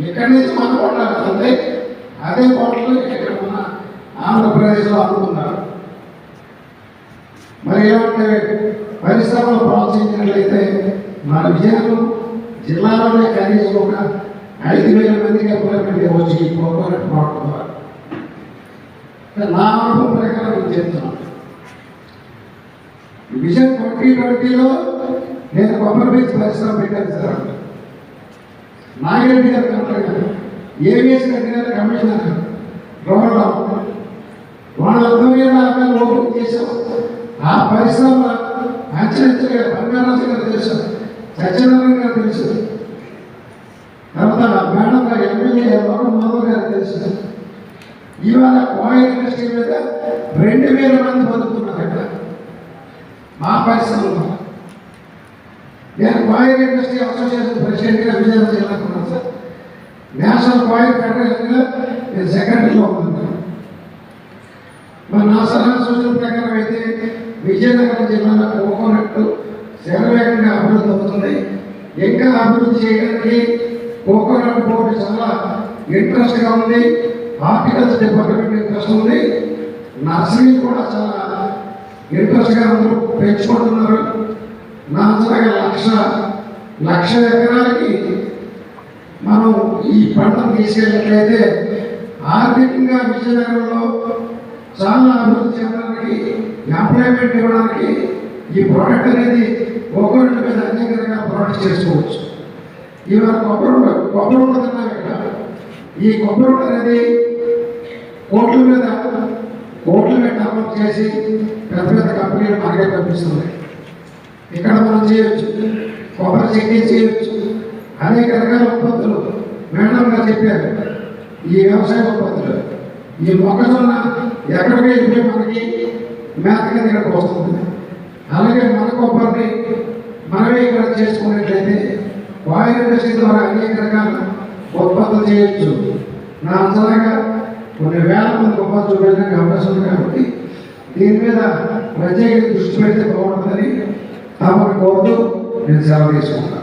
ఎక్కడి నుంచి మన కోట్ల వెళ్తుంది అదే కోట్లు ఇక్కడ మన ఆంధ్రప్రదేశ్లో అనుకున్నారు మరి ఏమంటే పరిశ్రమలు ప్రోత్సహించినట్లయితే మన విజయనగరం జిల్లాలోనే కనీసం ఒక ఐదు వేల మందికి ఎంప్లాయ్మెంట్ ఇవ్వచ్చు ఈ కోకోనట్ ప్రోడక్ట్ ద్వారా. నా అనుభవం ప్రకారం నేను చెప్తున్నాను. విజన్ ట్వంటీ ట్వంటీలో నేను కొబ్బరి బీచ్ పరిశ్రమ పెట్టాను సార్. నాగిరెడ్డి గారు కలెక్టర్ గారు ఏవిఎస్ రెడ్డి గారు కమిషనర్ రమణరావు రోడ్లో వాళ్ళందరూ యాభై ఓపెన్ చేశాం ఆ పరిశ్రమ అంచెంచెలుగా బంగారాజు గారు తెలుసు సత్యనారాయణ గారు తెలుసు. తర్వాత మేడం గారు ఎమ్మెల్యే లోకం మాధవ్ గారు తెలుసు. ఇవాళ కోయిల్ ఇండస్ట్రీ మీద రెండు వేల మంది బతుకుతున్నారు ఇక్కడ. మా పరిశ్రమలో. నేను కోయిల్ ఇండస్ట్రీ అసోసియేషన్ ప్రెసిడెంట్గా విజయనగరం జిల్లాకు ఉన్నాను సార్. నేషనల్ కోయిల్ ఫెడరేషన్గా నేను సెక్రటరీలో ఉన్నాను. మరి నా సలహా సూచన ప్రకారం అయితే విజయనగరం జిల్లాలో కోకోనట్ శరవేగంగా అభివృద్ధి అవుతుంది. ఇంకా అభివృద్ధి చేయడానికి కోకోనట్ బోర్డు చాలా ఇంట్రెస్ట్గా ఉంది. హార్టికల్చర్ డిపార్ట్మెంట్ ఇంట్రెస్ట్ ఉంది. నర్సరీ కూడా చాలా ఇంట్రెస్ట్గా అందరూ పెంచుకుంటున్నారు. నా అంచనాగా లక్ష లక్ష ఎకరాలకి మనం ఈ పంటను తీసుకెళ్ళినట్లయితే ఆర్థికంగా విజయనగరంలో చాలా అభివృద్ధి చెందడానికి ఎంప్లాయ్మెంట్ ఇవ్వడానికి ఈ ప్రోడక్ట్ అనేది ఒక్కొక్కటి మీద అనేక రకాల ప్రోడక్ట్ చేసుకోవచ్చు. ఇవాళ కొబ్బరి కొబ్బరి ఉండదన్నాం ఇక్కడ. ఈ కొబ్బరి అనేది కోట్ల మీద కోట్ల మీద డెవలప్ చేసి పెద్ద పెద్ద కంపెనీలు మార్కెట్ పంపిస్తున్నాయి ఇక్కడ మనం చేయొచ్చు? కొబ్బరి చట్నీ చేయొచ్చు. అనేక రకాల ఉత్పత్తులు మేడం గారు చెప్పారు. ఈ వ్యవసాయ ఉత్పత్తులు ఈ మొక్కజొన్న ఎక్కడికి వెళ్తే మనకి మేత కింద వస్తుంది? అలాగే మన కొబ్బరిని మనమే ఇక్కడ చేసుకున్నట్లయితే ఆయిల్ ఇండస్ట్రీ ద్వారా అనేక రకాల ఉత్పత్తులు చేయొచ్చు. నా అంచనాగా కొన్ని వేల మంది ఉపాధి చూపించడానికి అవకాశం ఉంది కాబట్టి దీని మీద ప్రత్యేక దృష్టి పెడితే బాగుంటుందని acuerdo, él sabe.